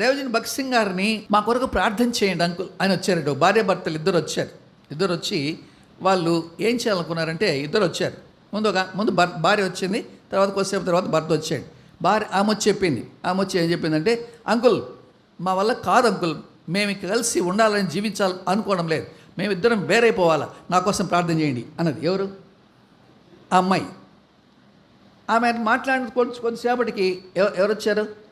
దేవజీని భగత్ సింగ్ గారిని మా కొరకు ప్రార్థన చేయండి అంకుల్ ఆయన వచ్చారట భార్య భర్తలు ఇద్దరు వచ్చారు. ఇద్దరు వచ్చి వాళ్ళు ఏం చేయాలనుకున్నారంటే ఇద్దరు వచ్చారు. ముందు ఒక ముందు భర్ భార్య వచ్చింది తర్వాత కొద్దిసేపు తర్వాత భర్త వచ్చాడు. భార్య ఆమె వచ్చి చెప్పింది. ఆమె వచ్చి ఏం చెప్పిందంటే అంకుల్ మా వల్ల కాదు అంకుల్. మేము కలిసి ఉండాలని జీవించాలి అనుకోవడం లేదు. మేమిద్దరం వేరైపోవాలా నా కోసం ప్రార్థన చేయండి. అన్నది. ఎవరు? ఆ అమ్మాయి. ఆమె మాట్లాడిన కొంచెం కొద్దిసేపటికి ఎవరు వచ్చారు?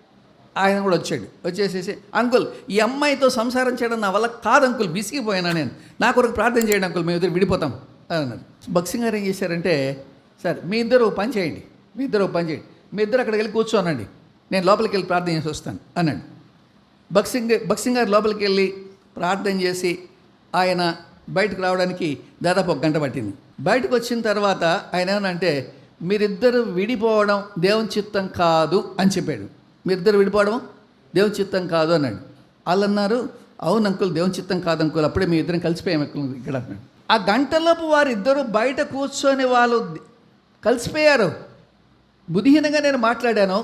ఆయన కూడా వచ్చాడు. వచ్చేసేసి అంకుల్ ఈ అమ్మాయితో సంసారం చేయడం నా వల్ల కాదు అంకుల్ విసిగిపోయినా నేను? నా కొరకు ప్రార్థన చేయండి అంకుల్ మేము ఇద్దరు విడిపోతాం. అని అన్నారు బక్సింగ్ గారు ఏం చేశారంటే సార్ మీ ఇద్దరు పని చేయండి. మీ ఇద్దరు పని చేయండి. మీ ఇద్దరు అక్కడికి వెళ్ళి కూర్చోనండి. నేను లోపలికి వెళ్ళి ప్రార్థన చేసి వస్తాను. అన్నాడు. భక్సింగ్ బక్సింగ్ గారు లోపలికి వెళ్ళి ప్రార్థన చేసి ఆయన బయటకు రావడానికి దాదాపు ఒక గంట పట్టింది. బయటకు వచ్చిన తర్వాత ఆయన ఏమనంటే మీరిద్దరు విడిపోవడం దేవుని చిత్తం కాదు అని చెప్పాడు. మీరిద్దరు విడిపోవడం దేవుని చిత్తం కాదు అన్నాడు. వాళ్ళు అన్నారు అవును అంకుల్ దేవుని చిత్తం కాదు అంకుల్ అప్పుడే మీ ఇద్దరం కలిసిపోయాం అంకుల్ ఇక్కడ అన్నాడు. ఆ గంటలోపు వారిద్దరూ బయట కూర్చొని వాళ్ళు కలిసిపోయారు. బుద్ధిహీనంగా నేను మాట్లాడాను.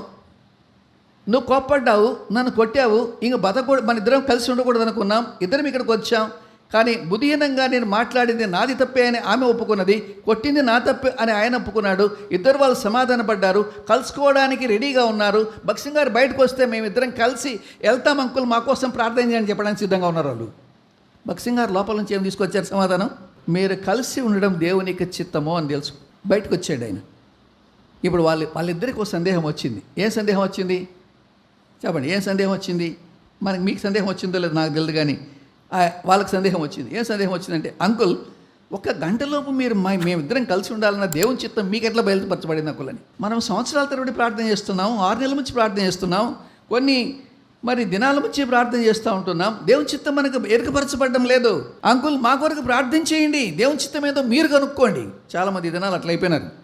నువ్వు కోప్పడ్డావు నన్ను కొట్టావు ఇంక బతకూడదు మన ఇద్దరం కలిసి ఉండకూడదు అనుకున్నాం ఇద్దరం ఇక్కడికి వచ్చాం కానీ బుధిహీనంగా నేను మాట్లాడింది నాది తప్పే అని ఆమె ఒప్పుకున్నది కొట్టింది నా తప్పే అని ఆయన ఒప్పుకున్నాడు. ఇద్దరు వాళ్ళు సమాధాన పడ్డారు కలుసుకోవడానికి రెడీగా ఉన్నారు. భక్సింగ్ గారు బయటకు వస్తే మేమిద్దరం కలిసి వెళ్తాం అంకుల్ మా కోసం ప్రార్థన చేయని చెప్పడానికి సిద్ధంగా ఉన్నారు వాళ్ళు. భక్సింగ్ గారు లోపల నుంచి ఏం తీసుకొచ్చారు సమాధానం? మీరు కలిసి ఉండడం దేవునికి చిత్తమో అని తెలుసు. బయటకు వచ్చాడు ఆయన. ఇప్పుడు వాళ్ళు వాళ్ళిద్దరికి ఒక సందేహం వచ్చింది. ఏం సందేహం వచ్చింది? చెప్పండి ఏం సందేహం వచ్చింది? మనకి మీకు సందేహం వచ్చిందో లేదు నాకు తెలియదు కానీ వాళ్ళకి సందేహం వచ్చింది. ఏం సందేహం వచ్చిందంటే అంకుల్ ఒక గంటలోపు మీరు మా మేమిద్దరం కలిసి ఉండాలన్న దేవుని చిత్తం మీకు ఎట్లా బయలుపరచబడింది అంకుల్? అని. మనం సంవత్సరాల తరబడి ప్రార్థన చేస్తున్నాం ఆరు నెలల నుంచి ప్రార్థన చేస్తున్నాం కొన్ని మరి దినాల నుంచి ప్రార్థన చేస్తూ ఉంటున్నాం. దేవుని చిత్తం మనకు ఎరుకపరచబడడం లేదు. అంకుల్ మా కొరకు ప్రార్థన చేయండి. దేవుని చిత్తం ఏదో మీరు కనుక్కోండి. చాలామంది దినాలు అట్లయిపోయినారు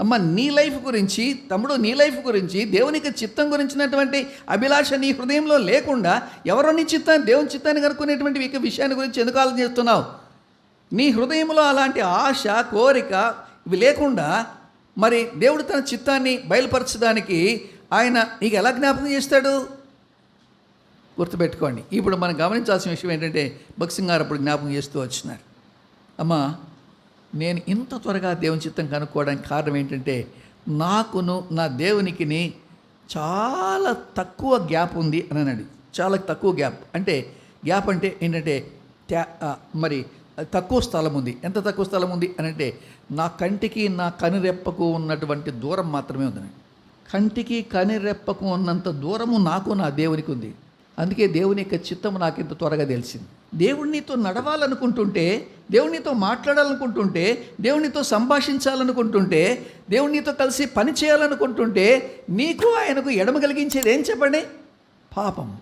అమ్మ నీ లైఫ్ గురించి తమ్ముడు నీ లైఫ్ గురించి దేవునికి చిత్తం గురించినటువంటి అభిలాష నీ హృదయంలో లేకుండా ఎవరో నీ చిత్తాన్ని దేవుని చిత్తాన్ని కనుక్కునేటువంటి విషయాన్ని గురించి ఎందుకు ఆలోచన చేస్తున్నావు నీ హృదయంలో అలాంటి ఆశ కోరిక ఇవి లేకుండా మరి దేవుడు తన చిత్తాన్ని బయలుపరచడానికి ఆయన నీకు ఎలా జ్ఞాపకం చేస్తాడు? గుర్తుపెట్టుకోండి. ఇప్పుడు మనం గమనించాల్సిన విషయం ఏంటంటే భక్సింగ్ గారు అప్పుడు జ్ఞాపకం చేస్తూ వచ్చినారు. అమ్మా నేను ఇంత త్వరగా దేవుని చిత్తం కనుక్కోవడానికి కారణం ఏంటంటే నాకును నా దేవునికిని చాలా తక్కువ గ్యాప్ ఉంది అని అన్నాడు. చాలా తక్కువ గ్యాప్. అంటే గ్యాప్ అంటే ఏంటంటే మరి తక్కువ స్థలం ఉంది. ఎంత తక్కువ స్థలం ఉంది అని అంటే నా కంటికి నా కనురెప్పకు ఉన్నటువంటి దూరం మాత్రమే ఉందండి కంటికి కనురెప్పకు ఉన్నంత దూరము నాకు నా దేవునికి ఉంది. అందుకే దేవుని యొక్క చిత్తము నాకు ఇంత త్వరగా తెలిసింది. దేవుడినితో నడవాలనుకుంటుంటే దేవునితో మాట్లాడాలనుకుంటుంటే దేవునితో సంభాషించాలనుకుంటుంటే దేవునితో కలిసి పని చేయాలనుకుంటుంటే నీకు ఆయనకు ఎడమ కలిగించేది ఏం చెప్పండి? పాపం.